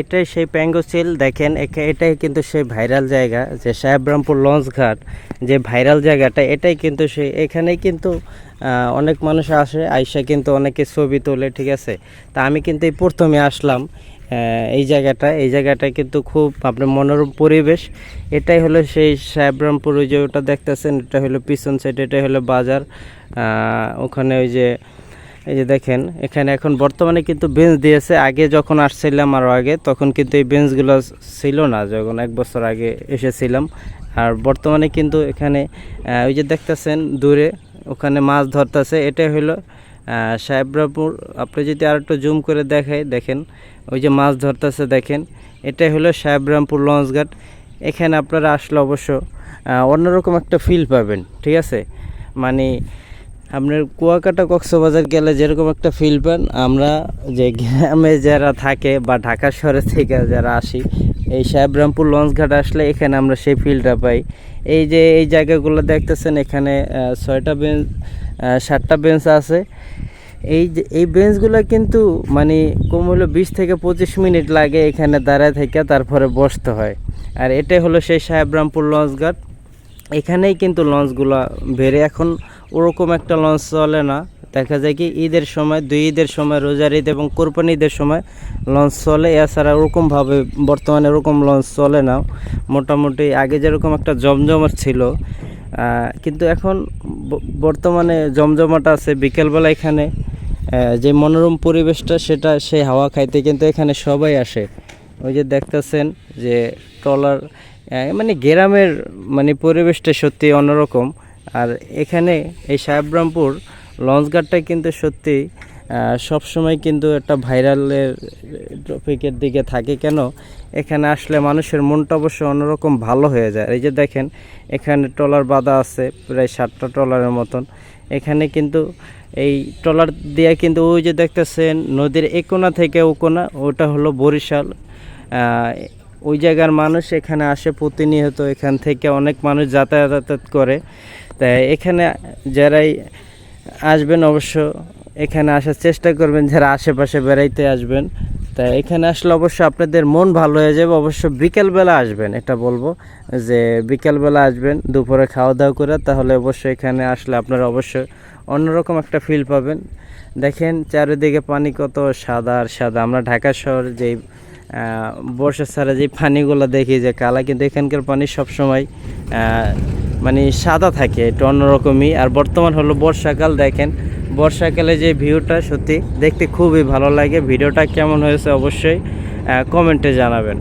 এটাই সেই প্যাঙ্গোসিল দেখেন এটাই কিন্তু সেই ভাইরাল জায়গা, যে সাহেবরামপুর লঞ্চ ঘাট যে ভাইরাল জায়গাটা, এটাই কিন্তু সেই এখানেই কিন্তু অনেক মানুষ আসে, আইসা কিন্তু অনেকে ছবি তোলে, ঠিক আছে? তা আমি কিন্তু এই প্রথমে আসলাম এই জায়গাটা। এই জায়গাটা কিন্তু খুব আপনার মনোরম পরিবেশ। এটাই হলো সেই সাহেবরামপুর, ওই যে ওটা দেখতেছেন, এটা হলো পিছন সাইড এটাই হলো বাজার। ওখানে ওই যে এই যে দেখেন, এখানে এখন বর্তমানে কিন্তু বেঞ্চ দিয়েছে। আগে যখন আসছিলাম আরও আগে, তখন কিন্তু এই বেঞ্চগুলো ছিল না, যখন এক বছর আগে এসেছিলাম। আর বর্তমানে কিন্তু এখানে ওই যে দেখতেছেন দূরে, ওখানে মাছ ধরতেছে। এটাই হলো সাহেবরাপুর। আপনি যদি আর একটু জুম করে দেখাই, দেখেন, ওই যে মাছ ধরতেছে, দেখেন। এটাই হলো সাহেবরামপুর লঞ্চঘাট এখানে আপনারা আসলে অবশ্য অন্যরকম একটা ফিল পাবেন, ঠিক আছে? মানে আপনার কুয়াকাটা কক্সবাজার গেলে যেরকম একটা ফিল পান, আমরা যে গ্রামে যারা থাকে বা ঢাকা শহরের থেকে যারা আসি, এই সাহেবরামপুর লঞ্চঘাট আসলে এখানে আমরা সেই ফিলটা পাই। এই যে এই জায়গাগুলো দেখতেছেন, এখানে ছয়টা বেঞ্চ সাতটা বেঞ্চ আছে। এই যে, এই বেঞ্চগুলো কিন্তু মানে কম হলো বিশ থেকে পঁচিশ মিনিট লাগে এখানে দাঁড়ায় থেকে তারপরে বসতে হয়। আর এটাই হলো সেই সাহেবরামপুর লঞ্চঘাট এখানেই কিন্তু লঞ্চগুলো বেড়ে এখন ওরকম একটা লঞ্চ চলে না। দেখা যায় কি ঈদের সময়, দুই ঈদের সময়, রোজার ঈদ এবং কোরবানি ঈদের সময় লঞ্চ চলে। এছাড়া ওরকমভাবে বর্তমানে ওরকম লঞ্চ চলে না। মোটামুটি আগে যেরকম একটা জমজমাট ছিল কিন্তু এখন বর্তমানে জমজমাট আছে বিকেলবেলা এখানে। যে মনোরম পরিবেশটা সেটা সেই হাওয়া খাইতে কিন্তু এখানে সবাই আসে। ওই যে দেখতেছেন যে ট্রলার মানে গ্রামের মানে পরিবেশটা সত্যি অন্যরকম। আর এখানে এই সাহেবরামপুর লঞ্চঘাটটা কিন্তু সত্যি সব সময় কিন্তু একটা ভাইরালের টপিকের দিকে থাকে। কেন? এখানে আসলে মানুষের মনটা অবশ্য অন্যরকম ভালো হয়ে যায়। এই যে দেখেন, এখানে ট্রলার বাঁধা আছে, প্রায় সাতটা ট্রলারের মতন। এখানে কিন্তু এই ট্রলার দিয়ে কিন্তু ওই যে দেখতেছেন, নদীর একোনা থেকে ওকোনা ওটা হলো বরিশাল। ওই জায়গার মানুষ এখানে আসে প্রতিনিয়ত, এখান থেকে অনেক মানুষ যাতায়াত করে। তাই এখানে যারাই আসবেন অবশ্য এখানে আসার চেষ্টা করবেন, যারা আশেপাশে বেড়াইতে আসবেন। তাই এখানে আসলে অবশ্য আপনাদের মন ভালো হয়ে যাবে, অবশ্য বিকেলবেলা আসবেন, এটা বলব। যে বিকেলবেলা আসবেন, দুপুরে খাওয়া দাওয়া করে, তাহলে অবশ্যই এখানে আসলে আপনারা অবশ্যই অন্যরকম একটা ফিল পাবেন। দেখেন চারিদিকে পানি কত সাদা আর সাদা। আমরা ঢাকা শহর যেই বর্ষা ছাড়া যে পানিগুলো দেখি যে কালা, কিন্তু এখানকার পানি সবসময় মানে সাদা থাকে, একটু অন্যরকমই। আর বর্তমান হলো বর্ষাকাল, দেখেন, বর্ষাকালে যে ভিউটা, সত্যি দেখতে খুবই ভালো লাগে। ভিডিওটা কেমন হয়েছে অবশ্যই কমেন্টে জানাবেন।